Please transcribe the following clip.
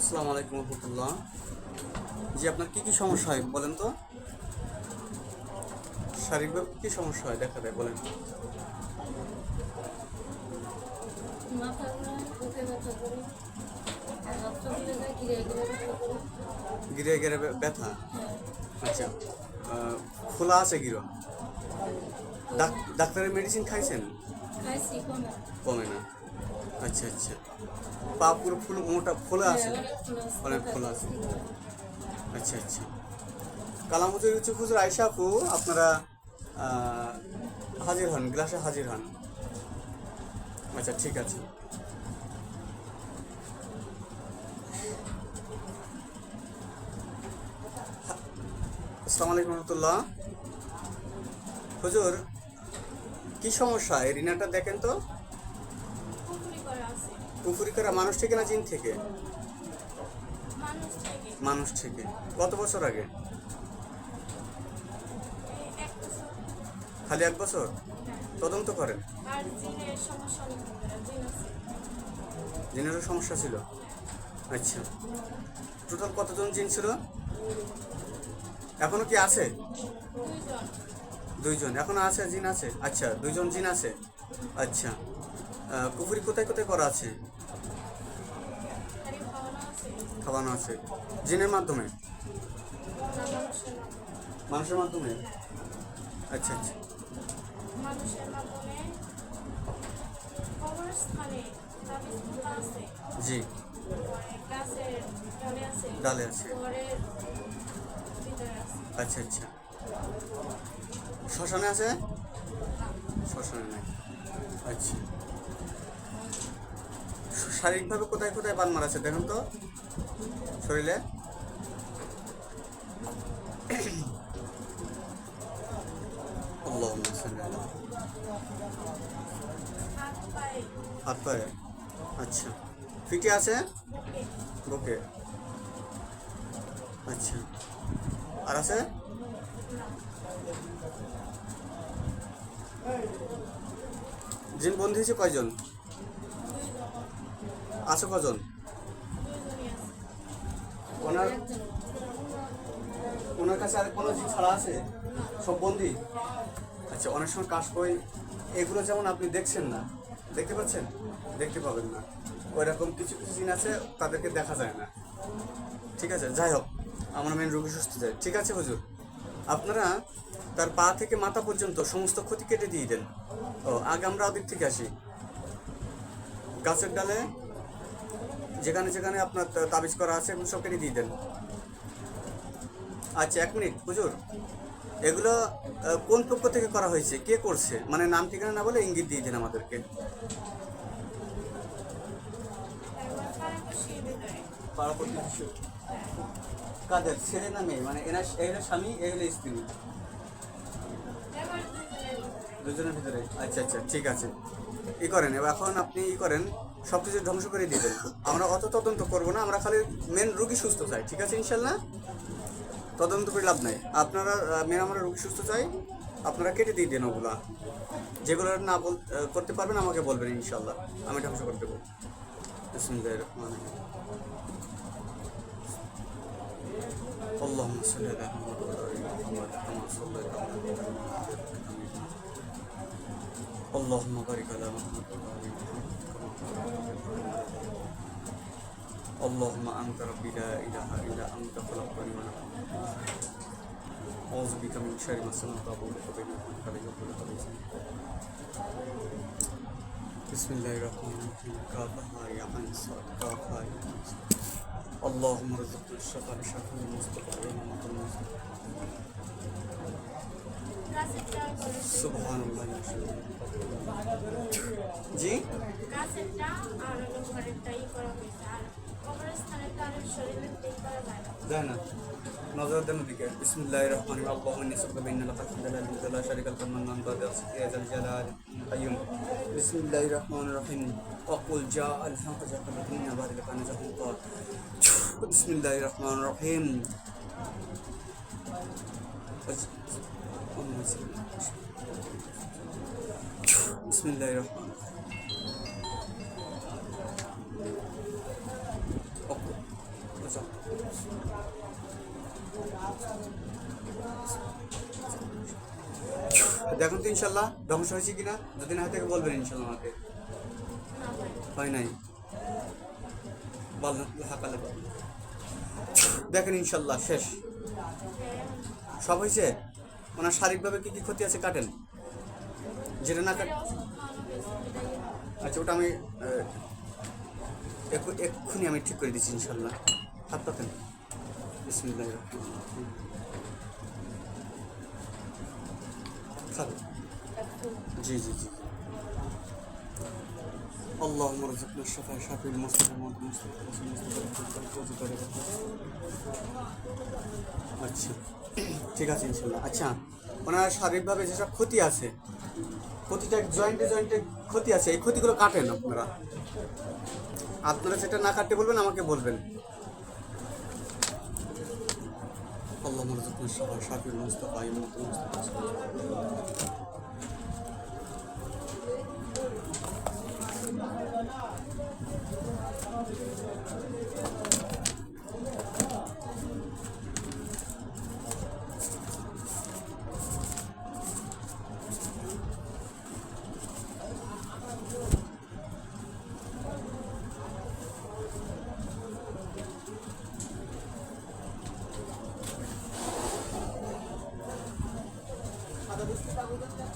আসসালামু আলাইকুম রহমতুল্লাহ। জি আপনার কি কি সমস্যা হয় বলেন তো? শারীরিকভাবে কি সমস্যা হয় দেখা দেয় বলেন। গিরে গিরে ব্যথা হ্যাঁ। আচ্ছা খোলা আছে গিরো? ডাক- ডাক্তারের মেডিসিন খাইছেন? কমে না। আচ্ছা আচ্ছা। পা পুরো ফুল, মোটা ফুলে আছে অনেক খোলা আছে। আচ্ছা আচ্ছা। কালামুজুর উচ্চ খুচুর আয়সা আপু, আপনারা হাজির হন, গ্লাসে হাজির হন। আচ্ছা ঠিক আছে। আসসালামু আলাইকুম রহমতুল্লাহ। হুজুর, কি সমস্যা? এই রিনাটা দেখেন তো? পুকুরি করা মানুষ থেকে না জিন থেকে? মানুষ থেকে। কত বছর আগে? খালি এক বছর? তদন্ত করেন জিনেরও সমস্যা ছিল? আচ্ছা। টোটাল কতজন জিন ছিল? এখনও কি আছে? দুইজন। এখনও আছে? জিন আছে? আচ্ছা দুইজন জিন আছে? আচ্ছা। পুকুরি কোথায় কোথায় করা আছে? খাওয়ানো আছে। জিনের মাধ্যমে? মানুষের মাধ্যমে? আচ্ছা আচ্ছা। জি। ডালে আছে। আচ্ছা আচ্ছা। শ্মশানে আছে? শ্মশানে নাই। আচ্ছা। শারীরিকভাবে কোথায় কোথায় বান মারা আছে দেখুন তো। শরীরে। হাত পায়ে। আচ্ছা। ফিটে আছে? বুকে। আচ্ছা। আর আছে? জিন বন্ধু হয়েছে কয়জন? আছে কজন? ওনার ওনার কাছে আর কোনো জিন ছাড়া আছে? সব বন্দি? আচ্ছা অনেক সময় কাশ বই এগুলো যেমন আপনি দেখছেন না, দেখতে পাচ্ছেন? দেখতে পাবেন না। ওই রকম কিছু কিছু জিন আছে, তাদেরকে দেখা যায় না। ঠিক আছে, যাই হোক, আমরা মেন রোগী সুস্থ যায় ঠিক আছে হুজুর? আপনারা তার পা থেকে মাথা পর্যন্ত সমস্ত ক্ষতি কেটে দিয়ে দেন। ও, আগে আমরা ওদিক থেকে আসি। গাছের ডালে যেখানে আপনার তাবিজ করা আছে, এগুলো সব কেটে দিয়ে দেন। আচ্ছা এক মিনিট, হুজুর। এগুলো কোন পক্ষ থেকে করা হয়েছে? কে করছে? মানে নাম ঠিকানা না বলে ইঙ্গিত দিয়ে দিন আমাদেরকে। কাদের? ছেলে না মেয়ে? মানে এনার এই হলো স্বামী এই হলো স্ত্রী। দুজনের ভিতরে। আচ্ছা আচ্ছা ঠিক আছে। ই করেন এবার এখন আপনি ই করেন সব কিছু ধ্বংস করে দিয়ে দেন আমরা অত তদন্ত করবো না আমরা খালি মেন রুগী সুস্থ চাই ঠিক আছে ইনশাল্লাহ তদন্ত করে লাভ নাই আপনারা মেন আমরা রুগী সুস্থ চাই আপনারা কেটে দিয়ে দেন ওগুলা যেগুলো না বল আহ, করতে পারবেন আমাকে বলবেন ইনশাল্লাহ আমি ধ্বংস করে দেবো বিসমিল্লাহির রহমানির রহিম। اللهم صل على محمد وعلى ال محمد كما صليت على ابراهيم اللهم بارك على محمد وعلى محمد اللهم أنت ربي لا إله إلا أنت خلقتني وأنا أعوذ بك من شر ما سمعت أقول قبل أن علي قبل بسم الله الرحمن الرحيم. كافا يا أنصار كافا يا أنصار اللهم رزق الشفاء شفاء المصطفى يا محمد سبحان الله. يا شيخ জি গাছেরটা আর হলো ঘরেরটাই করা হয়েছে আর কবরস্থানে তার শরীরের দিক করা যায় না যায় না নজর দেন ওদিকে বিসমিল্লাহির রহমানির রহিম আল্লাহুম্মা ইন্নী আসআলুকা বিআন্না লাকা হামদালা লিকা লা শারীকা লাকা মান্নান বাদা ইয়া জাল জালাল কাইয়ুম বিসমিল্লাহির রহমানির রহিম وقل جاء الحق جاء الذين بعد كان زهوقا بسم الله الرحمن الرحيم بسم দেখুন তো ইনশাল্লাহ, ধ্বংস হয়েছে কিনা? যদি না থেকে বলবেন ইনশাল্লাহ আমাকে। হয় নাই। হাকালে দেখেন ইনশাল্লাহ, শেষ। সব হয়েছে? ওনার শারীরিকভাবে কী কী ক্ষতি আছে কাটেন? যেটা না কাট এটা ওষুধ খাওয়ানো হয়েছে এটাই আচ্ছা ওটা আমি আহ, এক্ষু- এক্ষুনি আমি ঠিক করে দিচ্ছি ইনশাল্লাহ হাত পাতেন বিসমিল্লাহ খাবেন জি জি জি اللهم ارزقنا الشفاء شافي المصطفى موت المصطفى رسول المصطفى আচ্ছা ঠিক আছে ইনশাল্লাহ আচ্ছা ওনার শারীরিকভাবে যেসব ক্ষতি আছে প্রতিটা জয়েন্টে জয়েন্টে ক্ষতি আছে, এই ক্ষতিগুলো কাটেন আপনারা। আপনারা সেটা না কাটতে বলবেন, আমাকে বলবেন। আল্লাহ মরজুকুল শাহ Obrigada.